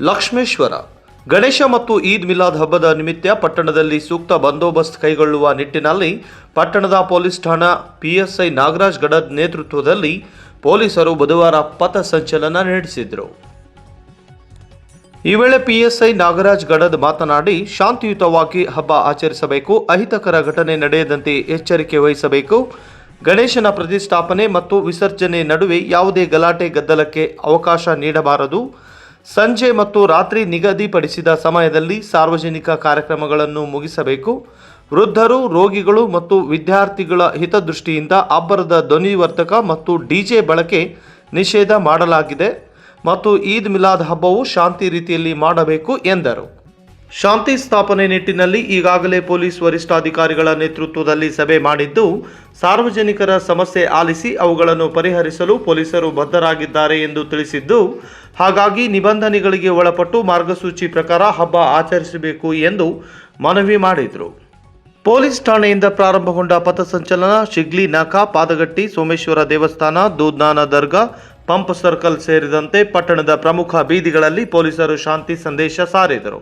ಲಕ್ಷ್ಮೇಶ್ವರ. ಗಣೇಶ ಮತ್ತು ಈದ್ ಮಿಲಾದ್ ಹಬ್ಬದ ನಿಮಿತ್ತ ಪಟ್ಟಣದಲ್ಲಿ ಸೂಕ್ತ ಬಂದೋಬಸ್ತ್ ಕೈಗೊಳ್ಳುವ ನಿಟ್ಟಿನಲ್ಲಿ ಪಟ್ಟಣದ ಪೊಲೀಸ್ ಠಾಣಾ ಪಿಎಸ್ಐ ನಾಗರಾಜ್ ಗಡದ್ ನೇತೃತ್ವದಲ್ಲಿ ಪೊಲೀಸರು ಬುಧವಾರ ಪಥ ಸಂಚಲನ ನಡೆಸಿದರು. ಈ ವೇಳೆ ಪಿಎಸ್ಐ ನಾಗರಾಜ್ ಗಡದ್ ಮಾತನಾಡಿ, ಶಾಂತಿಯುತವಾಗಿ ಹಬ್ಬ ಆಚರಿಸಬೇಕು, ಅಹಿತಕರ ಘಟನೆ ನಡೆಯದಂತೆ ಎಚ್ಚರಿಕೆ ವಹಿಸಬೇಕು. ಗಣೇಶನ ಪ್ರತಿಷ್ಠಾಪನೆ ಮತ್ತು ವಿಸರ್ಜನೆ ನಡುವೆ ಯಾವುದೇ ಗಲಾಟೆ ಗದ್ದಲಕ್ಕೆ ಅವಕಾಶ ನೀಡಬಾರದು. ಸಂಜೆ ಮತ್ತು ರಾತ್ರಿ ನಿಗದಿಪಡಿಸಿದ ಸಮಯದಲ್ಲಿ ಸಾರ್ವಜನಿಕ ಕಾರ್ಯಕ್ರಮಗಳನ್ನು ಮುಗಿಸಬೇಕು. ವೃದ್ಧರು, ರೋಗಿಗಳು ಮತ್ತು ವಿದ್ಯಾರ್ಥಿಗಳ ಹಿತದೃಷ್ಟಿಯಿಂದ ಅಬ್ಬರದ ಧ್ವನಿವರ್ಧಕ ಮತ್ತು ಡಿಜೆ ಬಳಕೆ ನಿಷೇಧ ಮಾಡಲಾಗಿದೆ ಮತ್ತು ಈದ್ ಮಿಲಾದ್ ಹಬ್ಬವು ಶಾಂತಿ ರೀತಿಯಲ್ಲಿ ಮಾಡಬೇಕು ಎಂದರು. ಶಾಂತಿ ಸ್ಥಾಪನೆ ನಿಟ್ಟಿನಲ್ಲಿ ಈಗಾಗಲೇ ಪೊಲೀಸ್ ವರಿಷ್ಠಾಧಿಕಾರಿಗಳ ನೇತೃತ್ವದಲ್ಲಿ ಸಭೆ ಮಾಡಿದ್ದು, ಸಾರ್ವಜನಿಕರ ಸಮಸ್ಯೆ ಆಲಿಸಿ ಅವುಗಳನ್ನು ಪರಿಹರಿಸಲು ಪೊಲೀಸರು ಬದ್ಧರಾಗಿದ್ದಾರೆ ಎಂದು ತಿಳಿಸಿದ್ದು, ಹಾಗಾಗಿ ನಿಬಂಧನೆಗಳಿಗೆ ಒಳಪಟ್ಟು ಮಾರ್ಗಸೂಚಿ ಪ್ರಕಾರ ಹಬ್ಬ ಆಚರಿಸಬೇಕು ಎಂದು ಮನವಿ ಮಾಡಿದರು. ಪೊಲೀಸ್ ಠಾಣೆಯಿಂದ ಪ್ರಾರಂಭಗೊಂಡ ಪಥಸಂಚಲನ, ಶಿಗ್ಲಿ, ನಾಕಾ, ಪಾದಗಟ್ಟಿ, ಸೋಮೇಶ್ವರ ದೇವಸ್ಥಾನ, ದೂದ್ನಾನ ದರ್ಗಾ, ಪಂಪ್ ಸರ್ಕಲ್ ಸೇರಿದಂತೆ ಪಟ್ಟಣದ ಪ್ರಮುಖ ಬೀದಿಗಳಲ್ಲಿ ಪೊಲೀಸರು ಶಾಂತಿ ಸಂದೇಶ ಸಾರಿದರು.